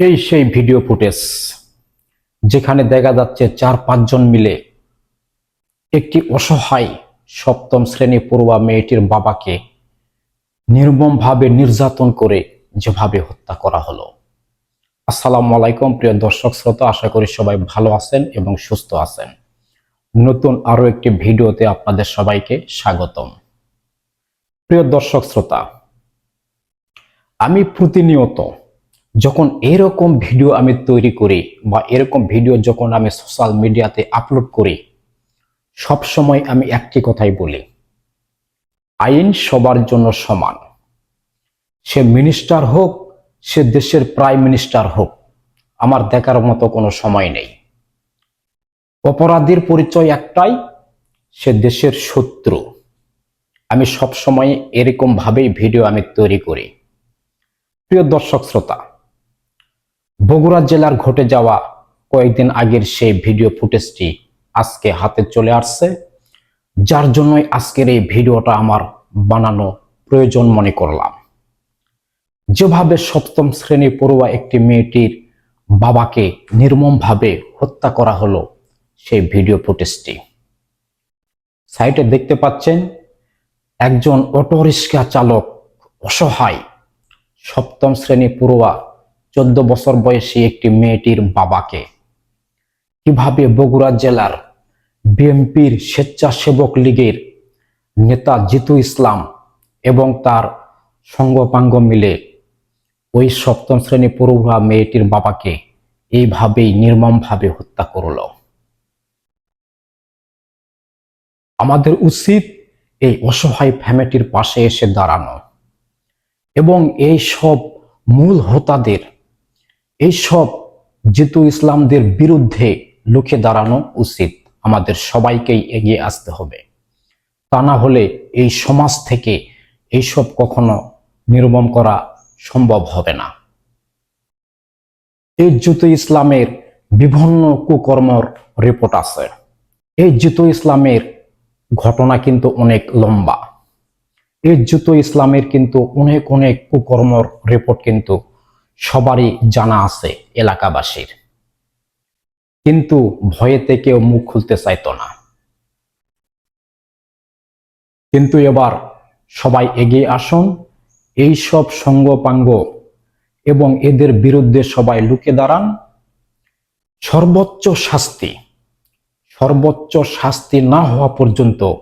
এই সেই video footage যেখানে দেখা যাচ্ছে চার পাঁচজন মিলে একটি অসহায় সপ্তম শ্রেণি পড়ুয়া মেয়েটির বাবাকে নির্মমভাবে নির্যাতন করে যেভাবে হত্যা করা হলো। আসসালামু আলাইকুম, প্রিয় দর্শক শ্রোতা, আশা করি সবাই ভালো আছেন এবং সুস্থ আছেন। নতুন আরও একটি ভিডিওতে আপনাদের সবাইকে স্বাগতম। প্রিয় দর্শক শ্রোতা, আমি প্রতিনিয়ত যখন এরকম ভিডিও আমি তৈরি করি বা এরকম ভিডিও যখন আমি সোশ্যাল মিডিয়াতে আপলোড করি, সব সময় আমি একটি কথাই বলি, আইন সবার জন্য সমান। সে মিনিস্টার হোক, সে দেশের প্রাইম মিনিস্টার হোক, আমার দেখার মতো কোনো সময় নেই। অপরাধীর পরিচয় একটাই, সে দেশের শত্রু। আমি সব সময় এরকম ভাবেই ভিডিও আমি তৈরি করি। প্রিয় দর্শক, শ্রোতা বগুড়া জেলার ঘটে যাওয়া কয়েকদিন আগের সেই ভিডিও ফুটেজটি আজকে হাতে চলে আসছে। যার জন্যই আজকের এই ভিডিওটা আমার বানানো প্রয়োজন মনে করলাম। যেভাবে সপ্তম শ্রেণি পড়ুয়া একটি মেয়েটির বাবাকে নির্মমভাবে হত্যা করা হলো সেই ভিডিও ফুটেজটি। সাইটে দেখতে পাচ্ছেন, একজন অটোরিক্সা চালক অসহায় সপ্তম শ্রেণি পড়ুয়া চোদ্দ বছর বয়সী একটি মেয়েটির বাবাকে। কীভাবে বগুড়া জেলার বিএনপির স্বেচ্ছাসেবক লীগের নেতা জিতু ইসলাম এবং তার সঙ্গপাঙ্গ মিলে ওই সপ্তম শ্রেণি পড়ুয়া মেয়েটির বাবাকে এইভাবেই নির্মমভাবে হত্যা করল। আমাদের উচিত এই অসহায় ফ্যামিলির পাশে এসে দাঁড়ানো এবং এই সব মূল হোতাদের এই সব জিতু ইসলামদের বিরুদ্ধে লুকে দাঁড়ানো উচিত। আমাদের সবাইকেই এগিয়ে আসতে হবে। তা না হলে এই সমাজ থেকে এইসব কখনো নির্মম করা সম্ভব হবে না। এই জিতু ইসলামের বিভিন্ন কুকর্মর রিপোর্ট আছে। এই জিতু ইসলামের ঘটনা কিন্তু অনেক লম্বা। এই জুতো ইসলামের কিন্তু অনেক অনেক কুকর্মর রিপোর্ট কিন্তু সবারই জানা আছে এলাকাবাসীর। কিন্তু ভয়েতে কেউ মুখ খুলতে চাইতো না। কিন্তু এবার সবাই এগিয়ে আসুন এই সব সঙ্গপাঙ্গ এবং এদের বিরুদ্ধে সবাই লুকে দাঁড়ান। সর্বোচ্চ শাস্তি সর্বোচ্চ শাস্তি না হওয়া পর্যন্ত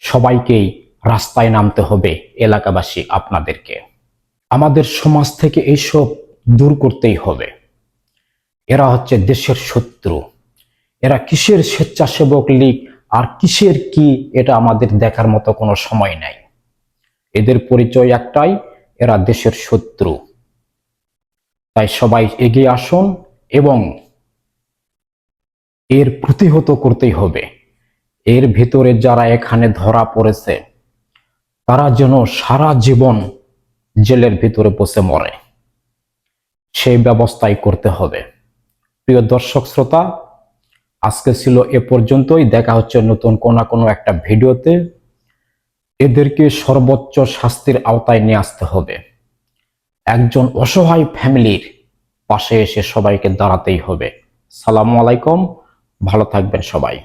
সবাইকেই রাস্তায় নামতে হবে এলাকাবাসী আপনাদেরকে। আমাদের সমাজ থেকে এইসব দূর করতেই হবে। এরা হচ্ছে দেশের শত্রু। এরা কিসের স্বেচ্ছাসেবক লীগ আর কিসের কি এটা আমাদের দেখার মতো কোনো সময় নাই। এদের পরিচয় একটাই, এরা দেশের শত্রু। তাই সবাই এগিয়ে আসুন এবং এর প্রতিহত করতেই হবে। এর ভিতরে যারা এখানে ধরা পড়েছে, তারা যেন সারা জীবন জেলের ভিতরে বসে মরে। সেই ব্যবস্থাই করতে হবে। প্রিয় দর্শক শ্রোতা, আজকে ছিল এ পর্যন্তই। দেখা হচ্ছে নতুন কোনো কোনো একটা ভিডিওতে। এদেরকে সর্বোচ্চ শাস্তির আওতায় নিয়ে আসতে হবে। একজন অসহায় ফ্যামিলির পাশে এসে সবাইকে দাঁড়াতেই হবে। সালামু আলাইকুম। ভালো থাকবেন সবাই।